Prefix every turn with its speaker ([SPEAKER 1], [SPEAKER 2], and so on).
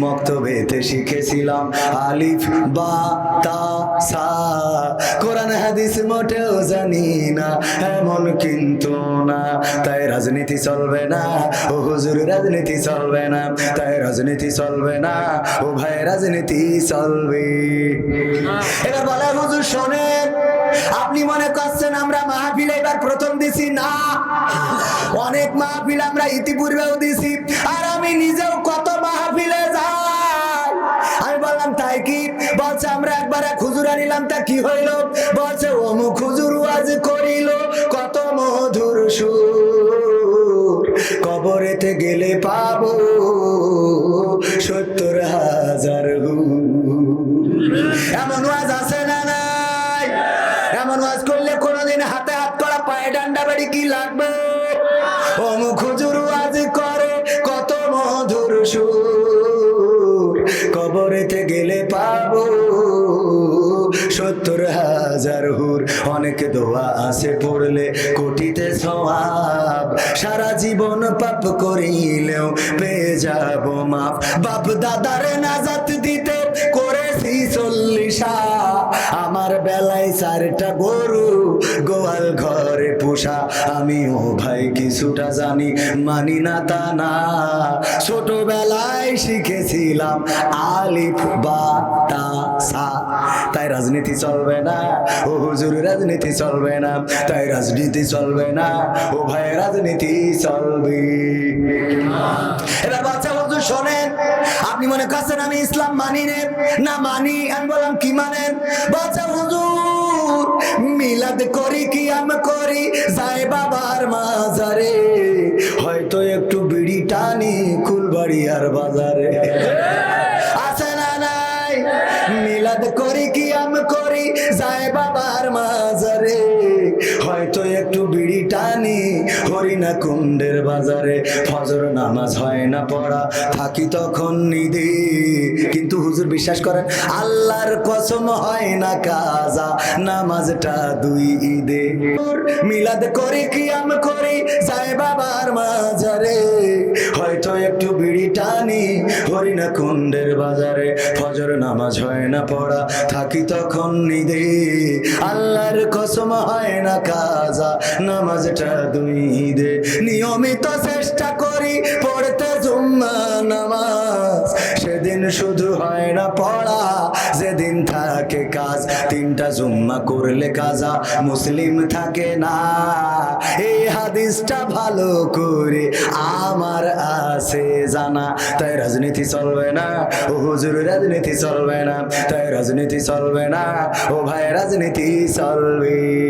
[SPEAKER 1] মক্তবেতে শিখেছিলাম আলিফ, বা, তা, সা। কোরআন, হাদিস মোটেও জানি না, এমন কিন্তু না। তাই রাজনীতি চলবে না, ও হুজুর, রাজনীতি চলবে না। তাই রাজনীতি চলবে না, ও ভাই, রাজনীতি চলবে। এবার বলে হুজুর, শোনেন, আপনি মনে করছেন আমরা মাহফিল এবার প্রথম দিছি? না। অনেক মাহফিল আমরা ইতিপূর্বেও দিছি। আর আমি নিজেও কত বলছে, আমরা একবার এক হুজুর আনিলাম, তা কি হইল? বলছে, অমুক হুজুর ওয়াজ করিল, কত মধুর সুর। কবরেতে গেলে পাবো সত্তর হাজার এমন ওয়াজ আছে না নাই? এমন ওয়াজ করলে কোনোদিন হাতে হাত করা পায়ে ডান্ডা বাড়ি কি লাগবে? অমুক হুজুর ওয়াজ করে, কত মধুর সুর। কবরেতে গেলে পাবো অনেক দোয়া আছে পড়লে কোটিতে সবাব সারা জীবন পাপ করিলেও পেয়ে যাব মাপ বাপ দাদারে নাজাত দিতে করেছি চল্লিশা আমার বেলায় চারটা গরু, গোয়াল ঘরে পোষা। আমিও ভাই কিছুটা জানি, মানি না তা না। ছোটবেলায় শিখেছিলাম আলিফ বা তা সা। তাই রাজনীতি চলবে না, ও হুজুর রাজনীতি চলবে না, তাই রাজনীতি চলবে না, ও ভাই রাজনীতি চলবে। এবার বাচ্চা শোনেন। আপনি মনে করছেন আমি ইসলাম মানি নে? না, মানি, আমি বললাম, কি মানেন বাচ্চা হুজুর, মিলাদ করি কি আম করি? যাই বাবার মাজারে, হয়তো একটু বিড়ি টানি কুলবাড়ি আর বাজারে। আছে না নাই? মিলাদ করি কি আম করি? যাই বাবার মাজারে। হয়তো একটু বিড়ি টানি, হরিণা কুণ্ডের বাজারে ফজর নামাজ হয় না পড়া, থাকি তখন নিধি। কিন্তু হুজুর বিশ্বাস করেন, আল্লাহর কসম হয় না কাজা, নামাজটা দুই ঈদে। মিলাদ করি কি আম করি, যায় বাবার মাজারে। হয়তো একটু বিড়ি টানি। হরিণা কুণ্ডের বাজারে ফজর নামাজ হয় না পড়া, থাকি তখন নিদে আল্লাহর কসম হয় না কাজা, নামাজটা দুই দে নিয়মিত চেষ্টা করি শুধু হয় না পড়া। যেদিন থাকে কাজ, তিনটা জুম্মা করলে কাজা। মুসলিম থাকে না। এই হাদিসটা ভালো করে আমার আছে জানা। তাই রাজনীতি চলবে না। ও হুজুর, রাজনীতি চলবে না। তাই রাজনীতি চলবে না। ও ভাই, রাজনীতি চলবে।